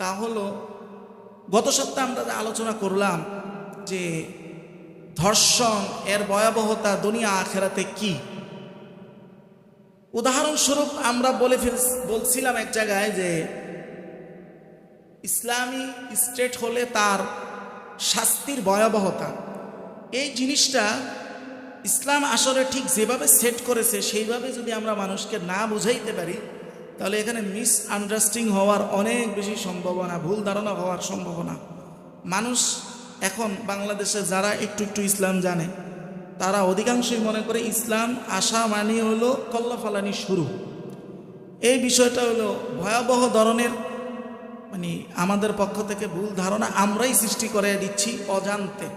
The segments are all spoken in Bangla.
তা হলো, গত সপ্তাহে আমরা আলোচনা করলাম যে ধর্ষণ এর ভয়াবহতা দুনিয়া আখেরাতে কি? উদাহরণস্বরূপ আমরা বলে ফেল, বলছিলাম এক জায়গায় যে ইসলামী স্টেট হলে তার শাস্তির ভয়াবহতা। এই জিনিসটা ইসলাম আসলে ঠিক যেভাবে সেট করেছে, সেইভাবে যদি আমরা মানুষকে না বুঝাইতে পারি তাহলে এখানে মিস আন্ডারস্ট্যান্ডিং হওয়ার অনেক বেশি সম্ভাবনা, ভুল ধারণা হওয়ার সম্ভাবনা। মানুষ এখন বাংলাদেশে যারা একটু একটু ইসলাম জানে, তারা অধিকাংশই মনে করে ইসলাম আশা মানে হলো কল্লাফালানি শুরু। এই বিষয়টা হলো ভয়াবহ ধরনের মানে আমাদের পক্ষ থেকে ভুল ধারণা আমরাই সৃষ্টি করে দিচ্ছি অজান্তে।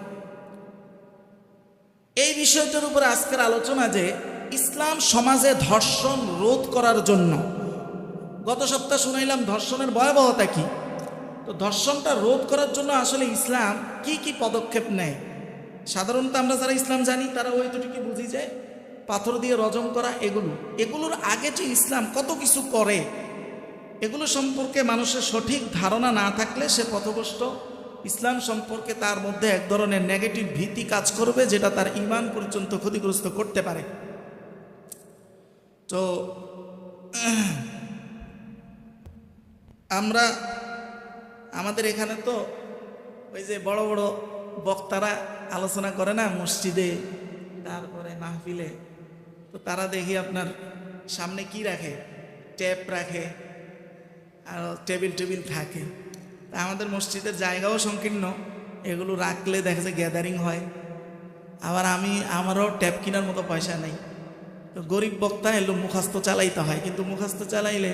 এই বিষয়টার উপরে আজকের আলোচনা যে, ইসলাম সমাজে ধর্ষণ রোধ করার জন্য গত সপ্তাহ শুনাইলাম ধর্ষণের ভয়াবহতা কি? তো ধর্ষণটা রোধ করার জন্য আসলে ইসলাম কি কি পদক্ষেপ নেয়? সাধারণত আমরা যারা ইসলাম জানি, তারা ওই দুটিকে বুঝি যে পাথর দিয়ে রজম করা এগুলো। এগুলোর আগে যে ইসলাম কত কিছু করে, এগুলো সম্পর্কে মানুষের সঠিক ধারণা না থাকলে সে পথভ্রষ্ট। ইসলাম সম্পর্কে তার মধ্যে এক ধরনের নেগেটিভ ভীতি কাজ করবে, যেটা তার ইমান পর্যন্ত ক্ষতিগ্রস্ত করতে পারে। তো আমরা আমাদের এখানে তো ওই যে বড় বড় বক্তারা আলোচনা করে না মসজিদে তারপরে মাহফিলে। তো তারা দেখি আপনার সামনে কি রাখে? ট্যাপ রাখে আর টেবিল টেবিল থাকে। তা আমাদের মসজিদের জায়গাও সংকীর্ণ এগুলো রাখলে দেখা যায় গ্যাদারিং হয়। আবার আমি আমারও ট্যাপ কেনার মতো পয়সা নেই। তো গরিব বক্তা এলো মুখাস্ত চালাইতে হয় কিন্তু মুখাস্ত চালাইলে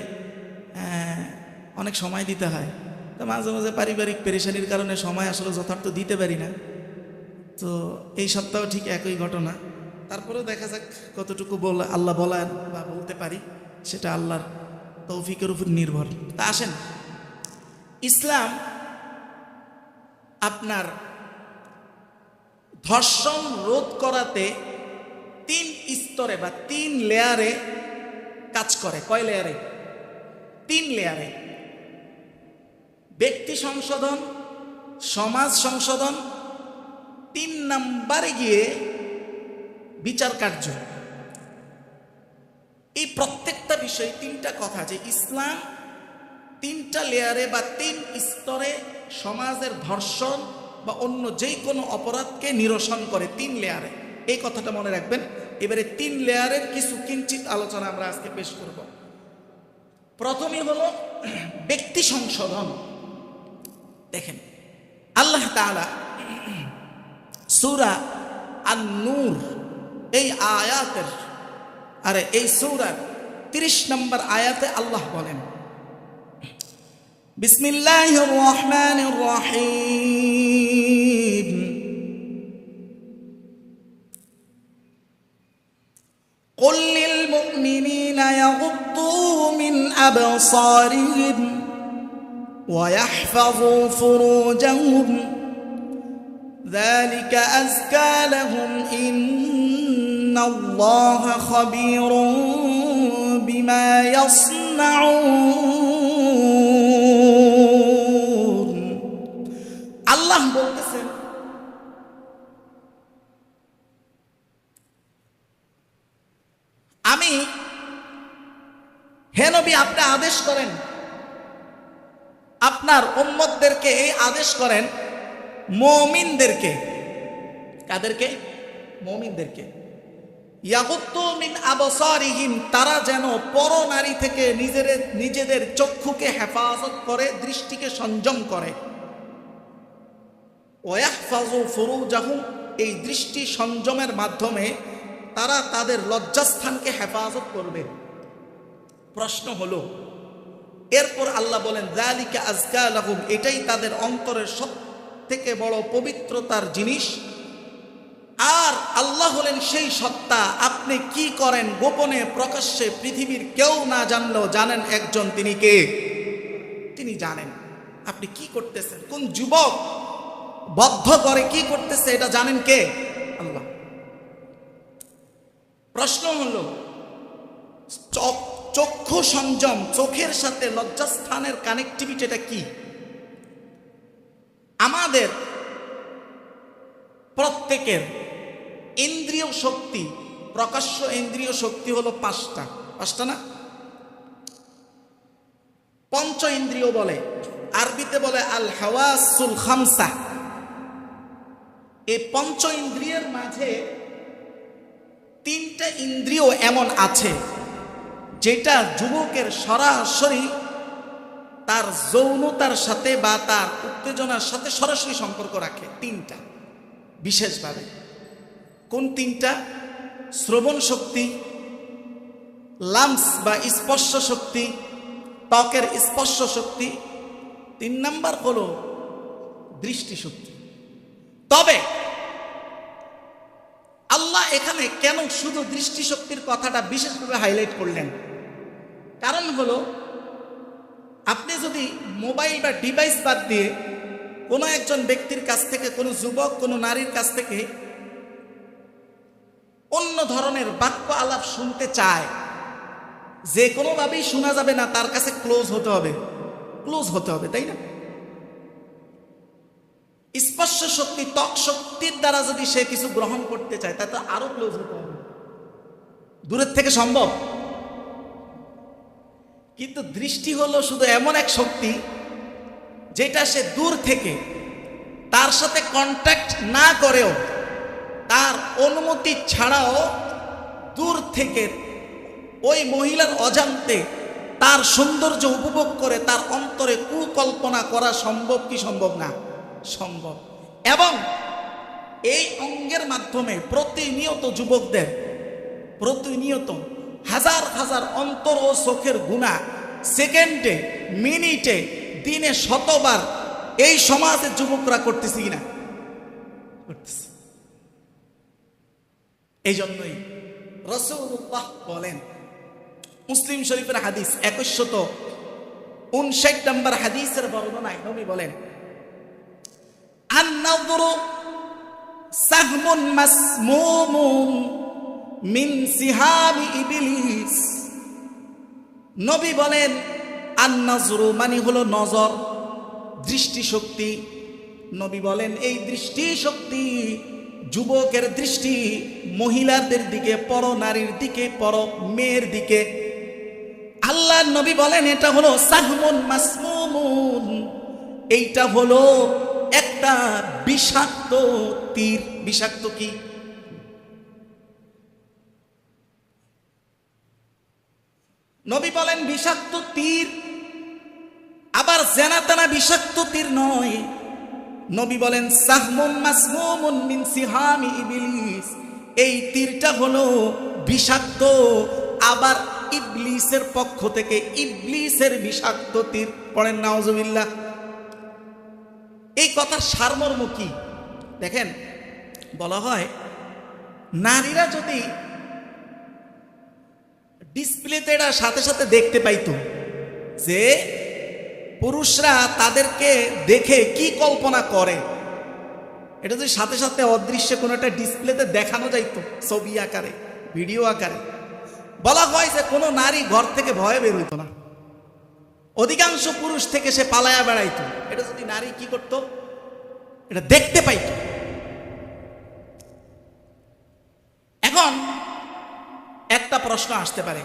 আহ, অনেক সময় দিতে হয়। তো মাঝে মাঝে পারিবারিক পেরেশানির কারণে সময় আসলে যথার্থ দিতে পারি না। তো এই সপ্তাহ ঠিক একই ঘটনা। তারপরেও দেখা যাক কতটুকু বল, আল্লাহ বলার বা বলতে পারি, সেটা আল্লাহর তৌফিকের উপর নির্ভর। তা আসেন। ইসলাম আপনার ধর্ষণ রোধ করাতে তিন স্তরে বা তিন লেয়ারে কাজ করে। কয় লেয়ারে তিন লেয়ারে ব্যক্তি সংশোধন, সমাজ সংশোধন, তিন নাম্বারে গিয়ে বিচার কার্য। এই প্রত্যেকটা বিষয়ে তিনটা কথা যে ইসলাম তিনটা লেয়ারে বা তিন স্তরে সমাজের ধর্ষণ বা অন্য যে কোনো অপরাধকে নিরসন করে তিন লেয়ারে। এই কথাটা মনে রাখবেন। এবারে তিন লেয়ারের কিছু কিঞ্চিত আলোচনা আমরা আজকে পেশ করব। প্রথমে হলো ব্যক্তি সংশোধন। দেখেন আল্লাহ তাআলা সুরা আন নূর এই আয়াতের আরে এই সৌরার তিরিশ নম্বর আয়াতে আল্লাহ বলেন বিসমিল্লাহ রহমান রহিম قل للمؤمنين يغضوا من أبصارهم ويحفظوا فروجهم ذلك أزكى لهم إن الله خبير بما يصنعون আল্লাহ বলতেছেন আমি হে নবী আপনি আদেশ করেন আপনার উম্মতদেরকে এই আদেশ করেন মমিনদেরকে। কাদেরকে? মমিনদেরকে। মিন তারা যেন পর নারী থেকে নিজের, নিজেদের চক্ষুকে হেফাজত করে, দৃষ্টিকে সংযম করে। এই দৃষ্টি সংযমের মাধ্যমে তারা তাদের লজ্জাস্থানকে হেফাজত করবে। প্রশ্ন হলো এরপর আল্লাহ বলেন জালিকা আজকা লাহুম এটাই তাদের অন্তরের সব থেকে বড় পবিত্রতার জিনিস। আর আল্লাহ হলেন সেই সত্তা, আপনি কি করেন গোপনে, প্রকাশ্যে পৃথিবীর কেউ না জানলেও জানেন একজন তিনি কে? তিনি জানেন। আপনি কি করতেছেন? কোন যুবক বদ্ধ করে কি করতেছে, এটা জানেন কে? আল্লাহ। প্রশ্ন হলো, চক- চক্ষু সংযম, চোখের সাথে লজ্জাস্থানের কানেক্টিভিটিটা কি? আমাদের প্রত্যেকের ইন্দ্রিয় শক্তি, প্রকাশ্য ইন্দ্রিয় শক্তি হলো পাঁচটা। পাঁচটা না? পঞ্চ ইন্দ্রিয় বলে, আরবিতে বলে আল হাওয়াসুল খামসা। এই পঞ্চ ইন্দ্রিয়ের মাঝে তিনটা ইন্দ্রিয় এমন আছে। যেটা যুবকের সরাসরি তার যৌনতার সাথে বা তার উত্তেজনার সাথে সরাসরি সম্পর্ক রাখে, তিনটা, বিশেষভাবে। কোন তিনটা? শ্রবণ শক্তি লামস বা স্পর্শ শক্তি, ত্বকের স্পর্শ শক্তি। তিন নাম্বার হলো দৃষ্টিশক্তি। তবে আল্লাহ এখানে কেন শুধু দৃষ্টিশক্তির কথাটা বিশেষভাবে হাইলাইট করলেন? কারণ হলো, আপনি যদি মোবাইল বা ডিভাইস বাদ দিয়ে কোনো একজন ব্যক্তির কাছ থেকে, কোনো যুবক, কোনো নারীর কাছ থেকে অন্য ধরনের বাক্য আলাপ শুনতে চায়, যে কোনোভাবেই শোনা যাবে না, তার কাছে ক্লোজ হতে হবে। ক্লোজ হতে হবে, তাই না? স্পর্শ শক্তি, ত্বক শক্তির দ্বারা যদি সে কিছু গ্রহণ করতে চায় তা তো আরও ক্লোজ হতে হবে। দূরের থেকে সম্ভব। কিন্তু দৃষ্টি হলো শুধু এমন এক শক্তি যেটা সে দূর থেকে তার সাথে কন্ট্যাক্ট না করেও তার অনুমতি ছাড়াও দূর থেকে ওই মহিলার অজান্তে তার সৌন্দর্য উপভোগ করে তার অন্তরে কুকল্পনা করা সম্ভব কি সম্ভব না? সম্ভব। এবং এই অঙ্গের মাধ্যমে প্রতিনিয়ত যুবকদের, প্রতিনিয়ত হাজার হাজার অন্তর ও চোখের গুণা সেকেন্ডে, মিনিটে, দিনে শতবার এই সমাজের যুবকরা করতেছি কিনা? করতেছে। এই জন্যই রসুল্লাহ বলেন, মুসলিম শরীফের হাদিস একুশশত উনষাট নম্বর হাদিসের বর্ণনায় নবী বলেন, আন্নাদুরু সাহমুন মাসমুমুন মিন সিহামি ইবলিস। নবী বলেন, আন্নাজরু মানে হলো নজর, দৃষ্টিশক্তি। নবী বলেন, এই দৃষ্টিশক্তি যুবকের দৃষ্টি, মহিলাদের দিকে পর নারীর দিকে পর মেয়ের দিকে। আল্লাহ নবী বলেন, এটা হলো সাহমুন মাসমুমুন। এইটা হলো একটা বিষাক্ত তীর। বিষাক্ত কি? নবী বলেন, বিষাক্ত তীর। আবার জেনাতানা বিষাক্ত তীর নয়। নবী বলেন এই তীরটা হলো বিষাক্ত, আবার ইবলিসের পক্ষ থেকে ইবলিসের বিষাক্ত তীর। পড়েন নাওজুবিল্লাহ এই কথার সারমর্ম কি? দেখেন, বলা হয়, নারীরা যদি ডিসপ্লেতে এটা সাথে সাথে দেখতে পাইতো যে পুরুষরা তাদেরকে দেখে কি কল্পনা করে। এটা যদি সাথে সাথে অদৃশ্যে কোনো একটা ডিসপ্লেতে দেখানো যাইতো ছবি আকারে ভিডিও আকারে। বলা হয় যে কোনো নারী ঘর থেকে ভয়ে বের হইতো না। অধিকাংশ পুরুষ থেকে সে পালায়া বেড়াইতো। এটা যদি নারী কি করত? এটা দেখতে পাইত। এখন একটা প্রশ্ন আসতে পারে।